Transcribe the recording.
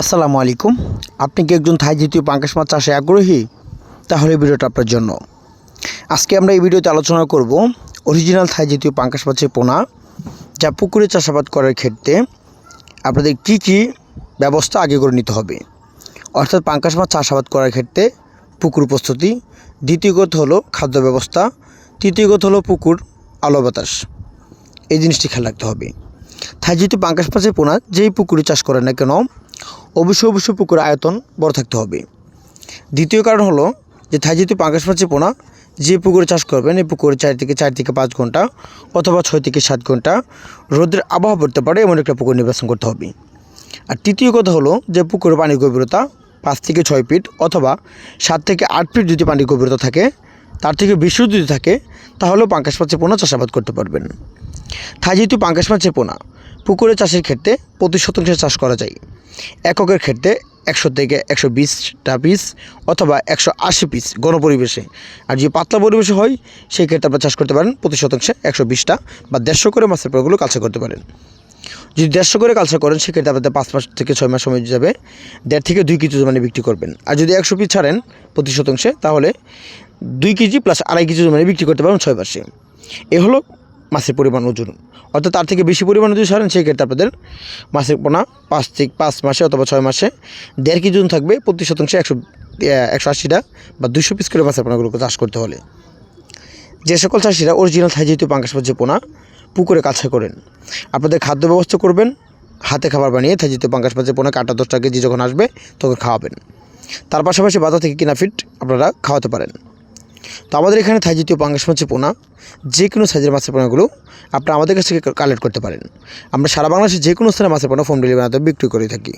আসসালামু আলাইকুম। আপনি কি একজন থাই জাতীয় পাঙ্কাশ মাছ চাষে আগ্রহী? তাহলে ভিডিওটা আপনার জন্য। আজকে আমরা এই ভিডিওতে আলোচনা করব অরিজিনাল থাই জাতীয় পাঙ্কাশ মাছের পোনা, যা পুকুরে চাষাবাদ করার ক্ষেত্রে আপনাদের কি কি ব্যবস্থা আগে করে নিতে হবে। অর্থাৎ পাঙ্কাশ মাছ চাষাবাদ করার ক্ষেত্রে পুকুর প্রস্তুতি দ্বিতীয়গত হলো খাদ্য ব্যবস্থা তৃতীয়গত হলো পুকুর আলো বাতাস। এই জিনিসটি খেয়াল রাখতে হবে। থাই জাতীয় পাঙ্কাশ মাছের পোনা যেই পুকুরে চাষ করেন না কেন অবশ্যই অবশ্যই পুকুরের আয়তন বড় থাকতে হবে। দ্বিতীয় কারণ হলো যে থাই জাতীয় পাঙ্কাশ মাছের পোনা, যে পুকুরে চাষ করবেন এই পুকুরে চার থেকে চার থেকে পাঁচ ঘণ্টা অথবা ছয় থেকে সাত ঘণ্টা রোদের আবহাওয়া পড়তে পারে, এমন একটা পুকুর নির্বাচন করতে হবে। আর তৃতীয় কথা হলো যে পুকুরের পানির গভীরতা পাঁচ থেকে ছয় ফিট অথবা সাত থেকে আট ফিট যদি পানির গভীরতা থাকে, তার থেকে বেশি যদি থাকে, তাহলেও পাঙ্কাশ মাছের পোনা চাষাবাদ করতে পারবেন। থাই যেহেতু পাঙ্কাশ মাছের পোনা পুকুরে চাষের ক্ষেত্রে প্রতি শতাংশে চাষ করা যায়। এককের ক্ষেত্রে একশো থেকে একশো বিশটা পিস অথবা একশো আশি পিস গণপরিবেশে। আর যদি পাতলা পরিবেশে হয় সেই ক্ষেত্রে আপনারা চাষ করতে পারেন প্রতি শতাংশে একশো বিশটা বা দেড়শো করে মাছের পোনাগুলো কালচার করতে পারেন। যদি দেড়শো করে কালচার করেন, সেক্ষেত্রে আপনাদের পাঁচ মাস থেকে ছয় মাস সময় যাবে, দেড় থেকে দুই কেজি জমানে বিক্রি করবেন। আর যদি একশো পিস ছাড়েন প্রতি শতাংশে, তাহলে দুই কেজি প্লাস আড়াই কেজি জমানে বিক্রি করতে পারবেন ছয় মাসে। এ হলো মাছের পরিমাণ ওজন। অর্থাৎ তার থেকে বেশি পরিমাণ যদি ছাড়েন সেই ক্ষেত্রে আপনাদের মাছের পোনা পাঁচ থেকে পাঁচ মাসে অথবা ছয় মাসে দেড় কেজি ওজন থাকবে, প্রতি শতাংশে একশো একশো আশিটা বা দুশো পিস করে মাছের পোনাগুলোকে চাষ করতে হলে। যে সকল চাষিরা অরিজিনাল থাই জাতীয় পাঙ্কাশ মাছের পোনা পুকুরে কাছে করেন, আপনাদের খাদ্য ব্যবস্থা করবেন, হাতে খাবার বানিয়ে থাই জাতীয় পাঙ্কাশ মাছের পোনা কাটা দশটা কেজি যখন আসবে তখন খাওয়াবেন। তার পাশাপাশি বাজার থেকে কিনা ফিট আপনারা খাওয়াতে পারেন। তো আমাদের এখানে থাই জাতীয় পাঙ্গাস মাছের পোনা। যে কোনো সাইজের মাছের পোনাগুলো আপনারা আমাদের কাছ থেকে কালেক্ট করতে পারেন। আমরা সারা বাংলাদেশে যে কোনো স্থানে মাছের পোনা হোম ডেলিভারি বিক্রি করে থাকি।